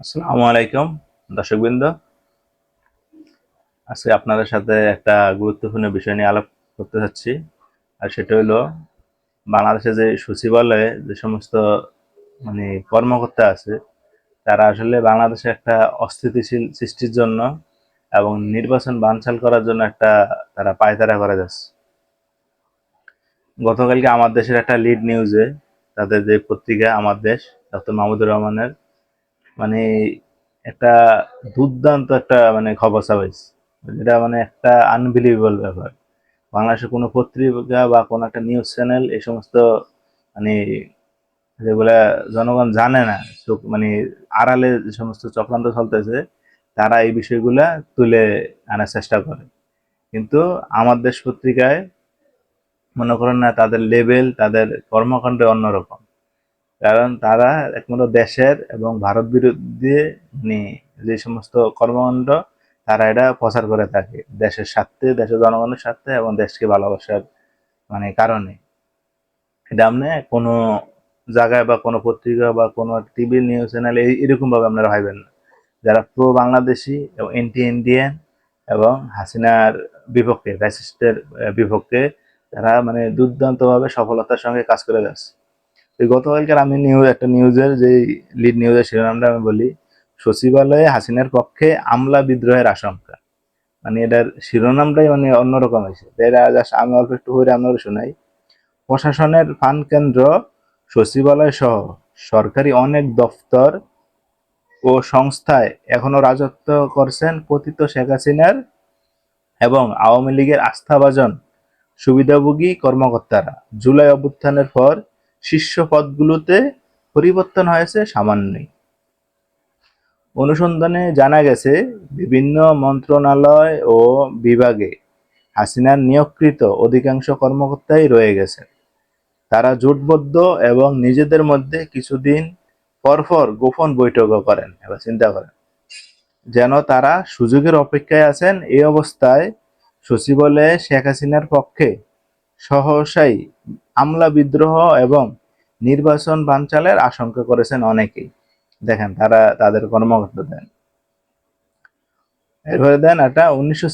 আসসালামু আলাইকুম, দর্শকবৃন্দ। আজকে আপনাদের সাথে একটা গুরুত্বপূর্ণ বিষয় নিয়ে আলাপ করতে চাচ্ছি আর সেটা হলো বাংলাদেশে যে সচিবালয়ে যে সমস্ত মানে কর্মকর্তা আছে, তারা আসলে বাংলাদেশে একটা অস্থিতিশীল সৃষ্টির জন্য এবং নির্বাচন বানচাল করার জন্য একটা তারা পায়তারা করে যাচ্ছে। গতকালকে আমার দেশের একটা লিড নিউজে তাদের যে পত্রিকা, আমার দেশ, ডক্টর মাহমুদুর রহমানের মানে একটা দুর্দান্ত একটা মানে খবর ছাপাইছে যেটা মানে একটা আনবিলিভেবল ব্যাপার। বাংলাদেশের কোনো পত্রিকা বা কোনো একটা নিউজ চ্যানেল এই সমস্ত মানে যেগুলা জনগণ জানে না মানে আড়ালে যে সমস্ত চক্রান্ত চলতেছে, তারা এই বিষয়গুলা তুলে আনার চেষ্টা করে। কিন্তু আমার দেশ পত্রিকায় মনে করেন না তাদের লেভেল তাদের কর্মকাণ্ড অন্যরকম। কারণ তারা একমাত্র দেশের এবং ভারত বিরুদ্ধে মানে যে সমস্ত কর্মকাণ্ড, তারা এটা প্রচার করে থাকে দেশের স্বার্থে, দেশের জনগণের স্বার্থে এবং দেশকে ভালোবাসার মানে কারণে। এটা আপনি কোনো জায়গায় বা কোনো পত্রিকা বা কোনো টিভি নিউজ চ্যানেল এরকম ভাবে আপনারা ভাইবেন না। যারা প্রো বাংলাদেশি এবং এন্টি ইন্ডিয়ান এবং হাসিনার বিপক্ষে, ফ্যাসিস্টের বিপক্ষে, তারা মানে দুর্দান্তভাবে সফলতার সঙ্গে কাজ করে যাচ্ছে। গতকালকার আমি নিউজ একটা নিউজের যে লিড নিউজের শিরোনামটা আমি বলি, সচিবালয়ে হাসিনার পক্ষে আমলা বিদ্রোহের আশঙ্কা। মানে এটার শিরোনামটাই মানে অন্যরকম হয়েছে। এটা জাস্ট আমি অল্প একটু করে আপনাদের শোনাই। প্রশাসনের ফান কেন্দ্র, সচিবালয় সহ সরকারি অনেক দপ্তর ও সংস্থায় এখনও রাজত্ব করছেন পতিত শেখ হাসিনার এবং আওয়ামী লীগের আস্থাভাজন সুবিধাভোগী কর্মকর্তারা। জুলাই অভ্যুত্থানের পর শীর্ষ পদগুলোতে পরিবর্তন হয়েছে সামান্যই। অনুসন্ধানে জানা গেছে, বিভিন্ন মন্ত্রণালয় ও বিভাগে হাসিনার নিয়োগকৃত অধিকাংশ কর্মকর্তাই রয়ে গেছে তারা জোটবদ্ধ এবং নিজেদের মধ্যে কিছুদিন পরপর গোপন বৈঠকও করেন, এবার চিন্তা করেন। যেন তারা সুযোগের অপেক্ষায় আছেন, এই অবস্থায় সচিবালয়ে শেখ হাসিনার পক্ষে সহসাই আমলা বিদ্রোহ এবং নির্বাচন বানচালের আশঙ্কা করেছেন অনেকেই। দেখেন, তারা তাদের কর্মকর্তা দেন। এরপরে দেন একটা উনিশশো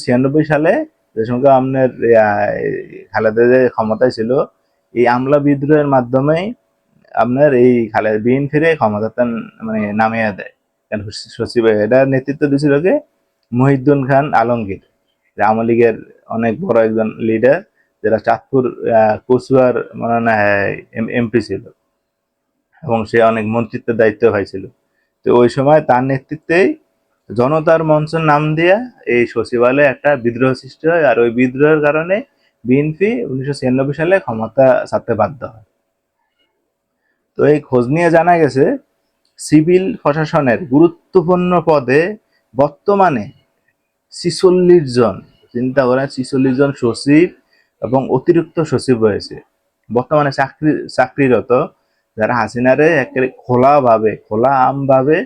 সালে যে সঙ্গে আপনার খালেদা যে ক্ষমতায় ছিল, এই আমলা বিদ্রোহের মাধ্যমেই আপনার এই খালেদা বিন ফিরে ক্ষমতাটা মানে নামিয়ে দেয়। কারণ সচিব, এটা নেতৃত্ব দিয়েছিল কে? মহিউদ্দিন খান আলমগীর আওয়ামী লীগের অনেক বড় একজন লিডার যেটা চাঁদপুর কচুয়ার মানে এমপি ছিল। এবং সে অনেক মন্ত্রিত্বের দায়িত্ব হয়েছিল। তো ওই সময় তার নেতৃত্বেই জনতার মঞ্চের নাম দিয়ে এই সচিবালয়ে একটা বিদ্রোহ সৃষ্টি হয়। আর ওই বিদ্রোহের কারণে বিএনপি উনিশশো ছিয়ানব্বই সালে ক্ষমতা ছাড়তে বাধ্য হয়। তো এই খোঁজ নিয়ে জানা গেছে, সিভিল প্রশাসনের গুরুত্বপূর্ণ পদে বর্তমানে ছিচল্লিশ জন, চিন্তা করেন ছিচল্লিশ জন সচিব এবং অতিরিক্ত সচিব রয়েছে। বর্তমানে চাকরি, চাকরিরত যারা হাসিনারে একেবারে খোলাভাবে খোলা আমভাবে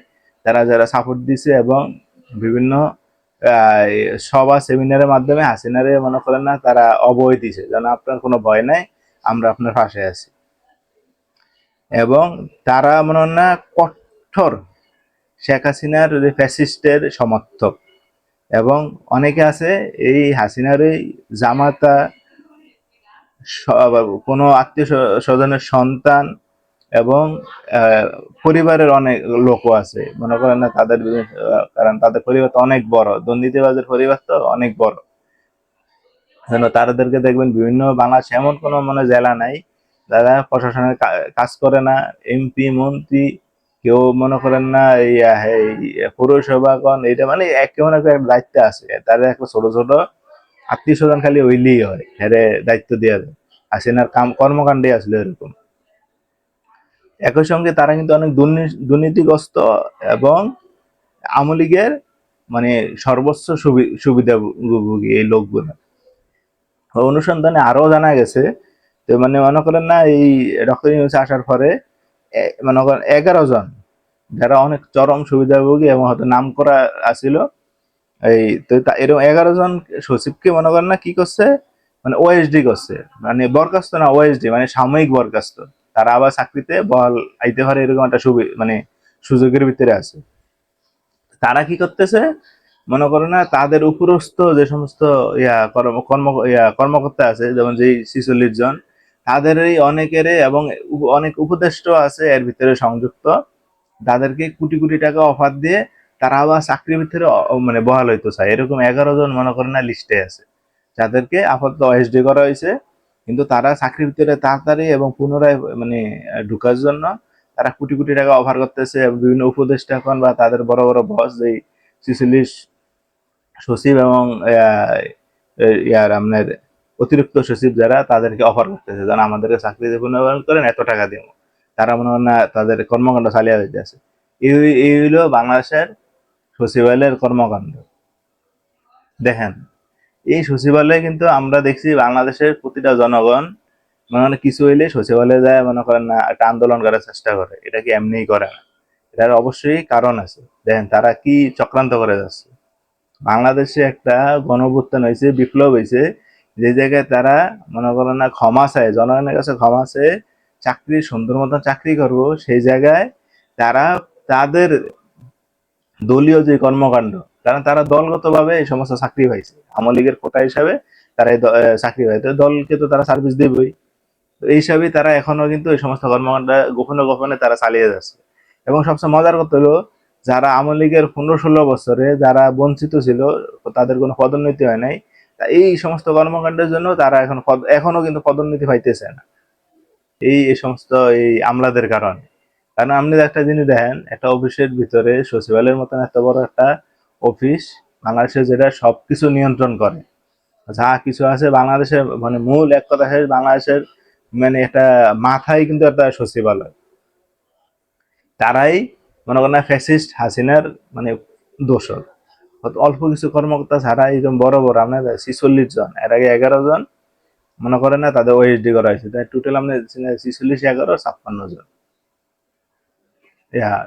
তারা যারা সাপোর্ট দিছে এবং বিভিন্ন সভা সেমিনারের মাধ্যমে হাসিনারে মনে করেন না তারা অবয় দিছে। যেন আপনার কোনো ভয় নাই, আমরা আপনার পাশে আছি। এবং তারা মনে না কঠোর শেখ হাসিনার ফ্যাসিস্টের সমর্থক। এবং অনেকে আছে, এই হাসিনার এই জামাতা কোনো আত্মীয় স্বজনের সন্তান এবং পরিবারের অনেক লোকও আছে। মনে করেন না তাদের কারণ তাদের পরিবার তো অনেক বড়। দুর্নীতিবাজের পরিবার তো অনেক বড়। যেন তাদেরকে দেখবেন বিভিন্ন বাংলাদেশ এমন কোনো মানে জেলা নাই, যারা প্রশাসনের কাজ করে না। এমপি, মন্ত্রী, কেউ মনে করেন না এই পৌরসভাগণ এটা মানে এক কেউ না কেউ একটা দায়িত্ব আছে। তাদের একটা ছোট ছোট আত্মীয় স্বজন খালি ওইলেই হয়, হেরে দায়িত্ব দেওয়া যায়। হাসিনার কাম কর্মকাণ্ডে আসলে এরকম। একই সঙ্গে তারা কিন্তু অনেক দুর্নীতিগ্রস্ত এবং আওয়ামী লীগের মানে সর্বোচ্চ সুবি- সুবিধাভোগী এই লোকগুলো। অনুসন্ধানে আরও জানা গেছে তো মানে মনে করেন না, এই ডক্টর ইউনুস আসার পরে মনে করেন এগারো জন যারা অনেক চরম সুবিধাভোগী এবং হয়তো নাম করা আছিল এই, তো এরকম এগারো জন সচিবকে মনে করেন না কি করছে? মানে ওএসডি করছে। মানে বরখাস্ত না ওএসডি মানে সাময়িক বরখাস্ত। তারা আবার চাকরিতে বল আইতে পারে এরকম একটা মানে সুযোগের ভিতরে আছে। তারা কি করতেছে? মনে করো না, তাদের উপরস্থ যে সমস্ত ইয়া কর্ম ইয়া কর্মকর্তা আছে, যেমন যে ছিচল্লিশ জন তাদের এই অনেকের এবং অনেক উপদেষ্ট আছে, এর ভিতরে সংযুক্ত। তাদেরকে কোটি কোটি টাকা অফার দিয়ে তারা আবার চাকরির ভিতরে মানে বহাল হইতে চায় এরকম এগারো জন মনে করেন না লিস্টে আছে। যাদেরকে আপাতত ওএসডি করা হয়েছে, কিন্তু তারা চাকরির ভিতরে তাড়াতাড়ি এবং পুনরায় মানে ঢুকার জন্য তারা কোটি কোটি টাকা অফার করতেছে বিভিন্ন উপদেষ্টা এখন বা তাদের বড় বড় বস যেই ছিচল্লিশ সচিব এবং ইয়ার আপনার অতিরিক্ত সচিব যারা তাদেরকে অফার করতেছে, যেন আমাদেরকে চাকরিতে পুনর্বহাল করেন, এত টাকা দিব। তারা মনে হয় না তাদের কর্মকাণ্ড চালিয়ে দিতে আছে এই এই হইল বাংলাদেশের সচিবালয়ের কর্মকাণ্ড। দেখেন, এই সচিবালয়ে কিন্তু আমরা দেখছি বাংলাদেশের প্রতিটা জনগণ মনে কিছু হইলে সচিবালয়ে যায়, মনে করেন না, একটা আন্দোলন করার চেষ্টা করে। এটা কি এমনিই করে না। এটার অবশ্যই কারণ আছে। দেখেন, তারা কি চক্রান্ত করে যাচ্ছে। বাংলাদেশে একটা গণভুত্থান হয়েছে, বিপ্লব হয়েছে। যে জায়গায় তারা মনে করেন না ক্ষমা চায়, জনগণের কাছে ক্ষমা চেয়ে চাকরি, সুন্দর মতন চাকরি করব, সেই জায়গায় তারা তাদের দলীয় যে কর্মকাণ্ড, কারণ তারা দলগতভাবে এই সমস্ত চাকরি পাইছে। আওয়ামী লীগের কোটা হিসাবে তারা চাকরি পাইছে দলকে তো তারা সার্ভিস দেবই। এই হিসাবে তারা এখনও কিন্তু এই সমস্ত কর্মকাণ্ড গোপনে গোপনে তারা চালিয়ে যাচ্ছে। এবং সবচেয়ে মজার কথা হলো, যারা আওয়ামী লীগের পনেরো ষোলো বছরে যারা বঞ্চিত ছিল, তাদের কোনো পদোন্নতি হয় নাই। এই সমস্ত কর্মকাণ্ডের জন্য তারা এখন এখনও কিন্তু পদোন্নতি পাইতেছে না। এই সমস্ত এই আমলাদের কারণে। কারণ আপনি একটা জিনিস দেখেন, একটা অফিসের ভিতরে সচিবালয়ের মতন এত বড় একটা অফিস বাংলাদেশে যেটা সবকিছু নিয়ন্ত্রণ করে। যা কিছু আছে বাংলাদেশের মানে মূল এক কথা বাংলাদেশের মানে একটা মাথায় কিন্তু একটা সচিবালয়। তারাই মনে করেন ফ্যাসিস্ট হাসিনার মানে দোষর। অল্প কিছু কর্মকর্তা ছাড়া এইরকম বড় বড়, আপনার ছিচল্লিশ জন, এর আগে এগারো জন, মনে করেন না তাদের ওএসডি করা হয়েছে। তাই টোটাল আপনার ছিচল্লিশ, এগারো, ছাপ্পান্ন জন।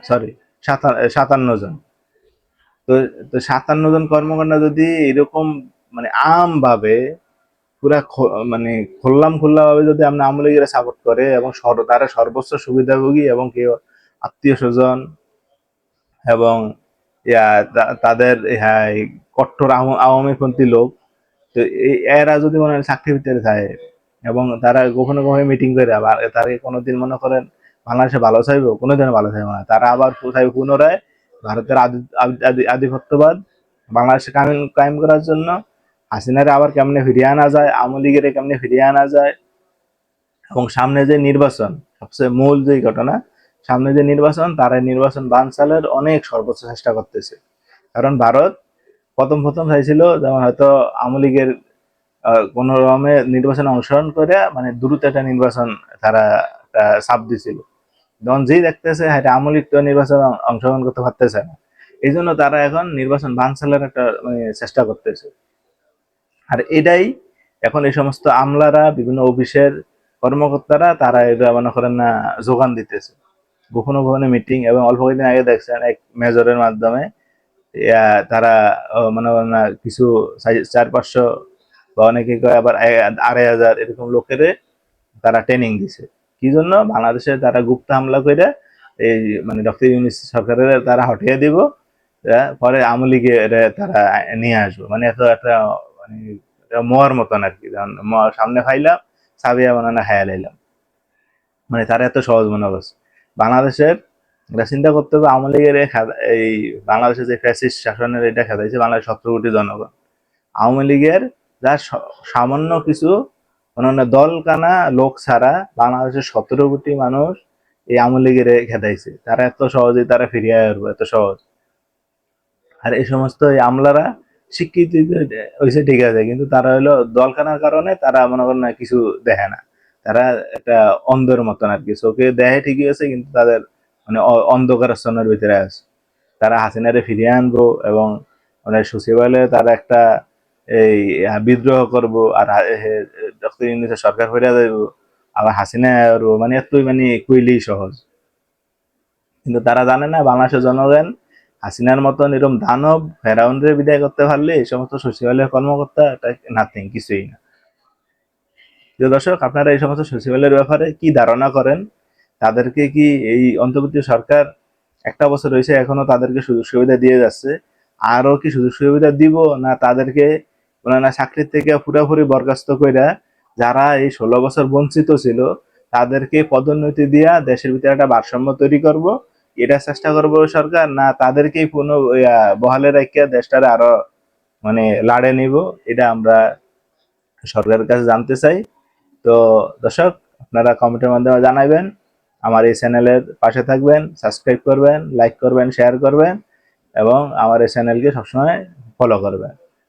সরি সাতান্ন জন। তো তো সাতান্ন জন কর্মকর্তা যদি এরকম মানে আম ভাবে পুরা মানে খোল্লাম খোল্লা ভাবে যদি আমরা আমলিগেরা সাপোর্ট করে এবং তারা সর্বোচ্চ সুবিধাভোগী এবং কেউ আত্মীয় স্বজন এবং তাদের কট্টর আওয়া- আওয়ামীপন্থী লোক, তো এরা যদি মনে হয় চাকরির ভিতরে এবং তারা গোপনে গোপনে মিটিং করে, আবার তারা কোনোদিন মনে করেন বাংলাদেশে ভালো চাইবে কোনোদিন ভালো চাইবে না। তারা আবার চাইবে পুনরায় ভারতের আধিপত্যবাদ বাংলাদেশে কায়েম করার জন্য। হাসিনারে আবার কেমনে ফিরিয়ে আনা যায়, আওয়ামী লীগের কেমনে ফিরিয়ে আনা যায়, এবং সামনে যে নির্বাচন, সবচেয়ে মূল যে ঘটনা, সামনে যে নির্বাচন, তারা নির্বাচন বানচালের অনেক সর্বোচ্চ চেষ্টা করতেছে। কারণ ভারত প্রথম প্রথম চাইছিল যেমন হয়তো আওয়ামী লীগের কোনো রকমে নির্বাচনে অংশগ্রহণ করে মানে দ্রুত একটা নির্বাচন তারা চাপ দিছিল। যখন যেই দেখতেছে হ্যাঁ আওয়ামী লীগ তো নির্বাচনে অংশগ্রহণ করতে পারতেছে না। এই জন্য তারা এখন নির্বাচন বানচালের একটা মানে চেষ্টা করতেছে। আর এটাই এখন এই সমস্ত আমলারা, বিভিন্ন অফিসের কর্মকর্তারা, তারা এটা মনে করেন না, যোগান দিতেছে। গোপনে গোপনে মিটিং এবং অল্প কয়েকদিন আগে দেখছেন এক মেজরের মাধ্যমে তারা মনে করেন না, কিছু চার পাঁচশো বা অনেকে আবার আড়াই হাজার এরকম লোকের তারা ট্রেনিং দিছে। কি জন্য বাংলাদেশে তারা গুপ্ত হামলা করে এই মানে ডক্টর ইউনিস সরকারের তারা হটিয়ে দিব পরে আওয়ামী লীগের তারা নিয়ে আসব। মানে এত একটা মানে মোয়ার মতন আর কি। সামনে খাইলাম সাবিয়া বানানা খাইয়া লাইলাম। মানে তারা এত সহজ মনে করছে। বাংলাদেশের এটা চিন্তা করতে হবে, আওয়ামী লীগের এই বাংলাদেশের যে ফ্যাসিস্ট শাসনের এটা খেদাইছে বাংলাদেশ সতেরো কোটি জনগণ। আওয়ামী লীগের যা সামান্য কিছু অন্যান্য দল কানা লোক ছাড়া বাংলাদেশের সতেরো কোটি মানুষ এই আওয়ামী লীগের খেদাইছে। তারা এত সহজেই তারা ফিরিয়ে আসবে এত সহজ। আর এই সমস্ত আমলারা স্বীকৃতি হয়েছে ঠিক আছে, কিন্তু তারা হলো দল কানার কারণে তারা মনে করেন কিছু দেখে না। তারা একটা অন্ধের মতন আর কি। চোখে দেখে ঠিকই আছে, কিন্তু তাদের মানে অ- অন্ধকারাচ্ছন্নের ভিতরে আছে। তারা হাসিনারে ফিরিয়ে আনব এবং মানে সচিবালয়ে তারা একটা এই বিদ্রোহ করব আর ডক্টর সরকার ফিরে যাইব। আবার হাসিনা আর মানে এতই মানে কইলেই সহজ। কিন্তু তারা জানে না, বাংলাদেশের জনগণ হাসিনার মতন এরকম দানব, ফেরাউনরে বিদায় করতে পারলে এই সমস্ত সচিবালয়ের কর্মকর্তা এটা নাথিং কিছুই না। প্রিয় দর্শক, আপনারা এই সমস্ত সচিবালয়ের ব্যাপারে কি ধারণা করেন? তাদেরকে কি এই অন্তর্বর্তী সরকার একটা বছর হয়েছে এখনও তাদেরকে সুযোগ সুবিধা দিয়ে যাচ্ছে? আরও কি সুযোগ সুবিধা দিব না তাদেরকে ওনারা চাকরির থেকে পুরোপুরি বরখাস্ত কইরা যারা এই ষোলো বছর বঞ্চিত ছিল, তাদেরকে পদোন্নতি দিয়া দেশের ভিতরে একটা ভারসাম্য তৈরি করব। এটা চেষ্টা করব সরকার, না তাদেরকেই পুনঃ বহালে রাখিয়া দেশটারে আরও মানে লাড়ে নিব, এটা আমরা সরকারের কাছে জানতে চাই। তো দর্শক, আপনারা কমেন্টের মাধ্যমে জানাবেন আমার এই চ্যানেলের পাশে থাকবেন, সাবস্ক্রাইব করবেন, লাইক করবেন, শেয়ার করবেন, এবং আমার এই চ্যানেলকে সবসময় ফলো করবেন।